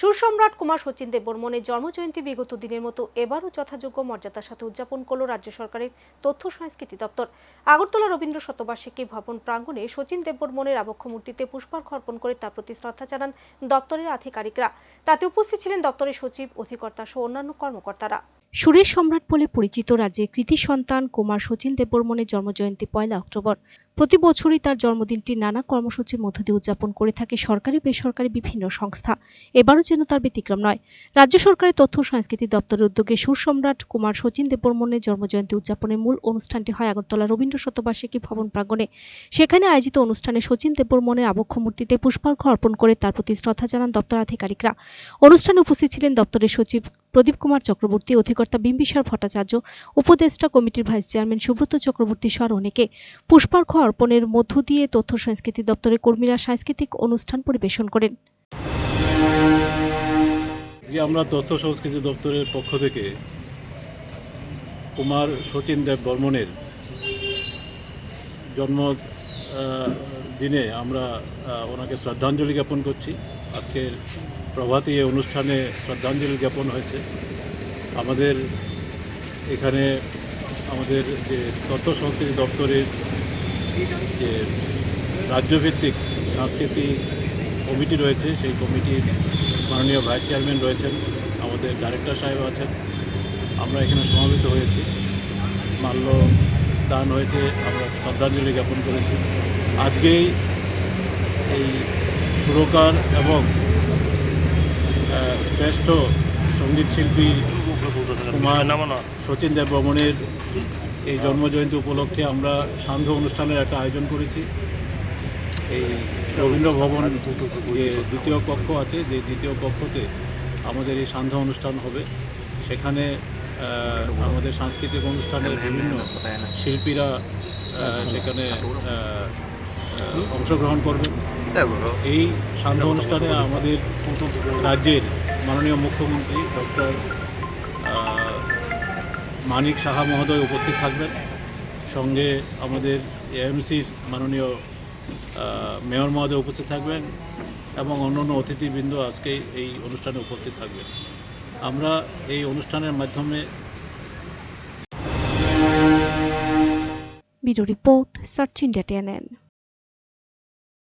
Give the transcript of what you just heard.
সুরসম্রাট কুমার সচিন দেববর্মনের জন্মজয়ন্তী বিগত দিনের মতো এবারও যথাযোগ্য মর্যাদার সাথে উদযাপন করল রাজ্য সরকারের তথ্য সংস্কৃতি দপ্তর। আগরতলা রবীন্দ্র শতবার্ষিকী ভবন প্রাঙ্গণে সচিন দেববর্মনের আবক্ষ মূর্তিতে পুষ্পার্ঘ অর্পণ করে তার প্রতি শ্রদ্ধা জানান দপ্তরের আধিকারিকরা। তাতে উপস্থিত ছিলেন দপ্তরের সচিব, অধিকর্তা সহ অন্যান্য কর্মকর্তারা। সুরেশ সম্রাট বলে পরিচিত রাজ্যের কৃতি সন্তান কুমার সচিন দেববর্মনের জন্মজয়ন্তী পয়লা অক্টোবর। প্রতি বছরই তার জন্মদিনটি নানা কর্মসূচির মধ্য দিয়ে উদযাপন করে থাকে সরকারি, বেসরকারি বিভিন্ন সংস্থা। এবারও যেন তার ব্যতিক্রম নয়। রাজ্য সরকারের তথ্য সংস্কৃতি দপ্তরের উদ্যোগে সুরসম্রাট কুমার সচিন দেববর্মনের জন্মজয়ন্তী উদযাপনের মূল অনুষ্ঠানটি হয় আগরতলা রবীন্দ্র শতবার্ষিকী ভবন প্রাঙ্গণে। সেখানে আয়োজিত অনুষ্ঠানে সচিন দেববর্মনের আবক্ষ মূর্তিতে পুষ্পার্ঘ অর্পণ করে তার প্রতি শ্রদ্ধা জানান দপ্তর আধিকারিকরা। অনুষ্ঠানে উপস্থিত ছিলেন দপ্তরের সচিব প্রদীপ কুমার চক্রবর্তী, অধিকর্তা বিম্বিসার ভট্টাচার্য, উপদেষ্টা কমিটির ভাইস চেয়ারম্যান সুব্রত চক্রবর্তী সহ অনেকে। পুষ্পার্ঘ অর্পণের মধ্য দিয়ে তথ্য সংস্কৃতি দপ্তরের কর্মীরা সাংস্কৃতিক অনুষ্ঠান পরিবেশন করেন। আমরা তথ্য সংস্কৃতি দপ্তরের পক্ষ থেকে কুমার শচীন দেব বর্মনের জন্ম দিনে আমরা ওনাকে শ্রদ্ধাঞ্জলি জ্ঞাপন করছি। আজকের প্রভাতী এই অনুষ্ঠানে শ্রদ্ধাঞ্জলি জ্ঞাপন হয়েছে। আমাদের এখানে আমাদের যে তথ্য সংস্কৃতি দপ্তরের যে রাজ্যভিত্তিক সাংস্কৃতিক কমিটি রয়েছে সেই কমিটির মাননীয় ভাইস চেয়ারম্যান রয়েছেন আমাদের ডাইরেক্টর সাহেব আছেন। আমরা এখানে সমাবেত হয়েছি। মাল্য দান হয়েছে আমরা শ্রদ্ধাঞ্জলি জ্ঞাপন করেছি। আজকেই এই সুরকার এবং শ্রেষ্ঠ সংগীত শিল্পী কুমার সচিন দেব বর্মনের এই জন্মজয়ন্তী উপলক্ষে আমরা সান্ধ্য অনুষ্ঠানের একটা আয়োজন করেছি। এই রবীন্দ্র ভবন যে দ্বিতীয় কক্ষ আছে, যে দ্বিতীয় কক্ষতে আমাদের এই সান্ধ্য অনুষ্ঠান হবে। সেখানে আমাদের সাংস্কৃতিক অনুষ্ঠানের বিভিন্ন শিল্পীরা সেখানে অংশগ্রহণ করবেন এই সান্ধ্য অনুষ্ঠানে আমাদের রাজ্যের মাননীয় মুখ্যমন্ত্রী ডক্টর মানিক সাহা মহোদয় উপস্থিত থাকবেন। সঙ্গে আমাদের এএমসির মাননীয় মেয়র মহোদয় উপস্থিত থাকবেন এবং অন্যান্য অতিথিবৃন্দ আজকে এই অনুষ্ঠানে উপস্থিত থাকবেন। আমরা এই অনুষ্ঠানের মাধ্যমে রিপোর্ট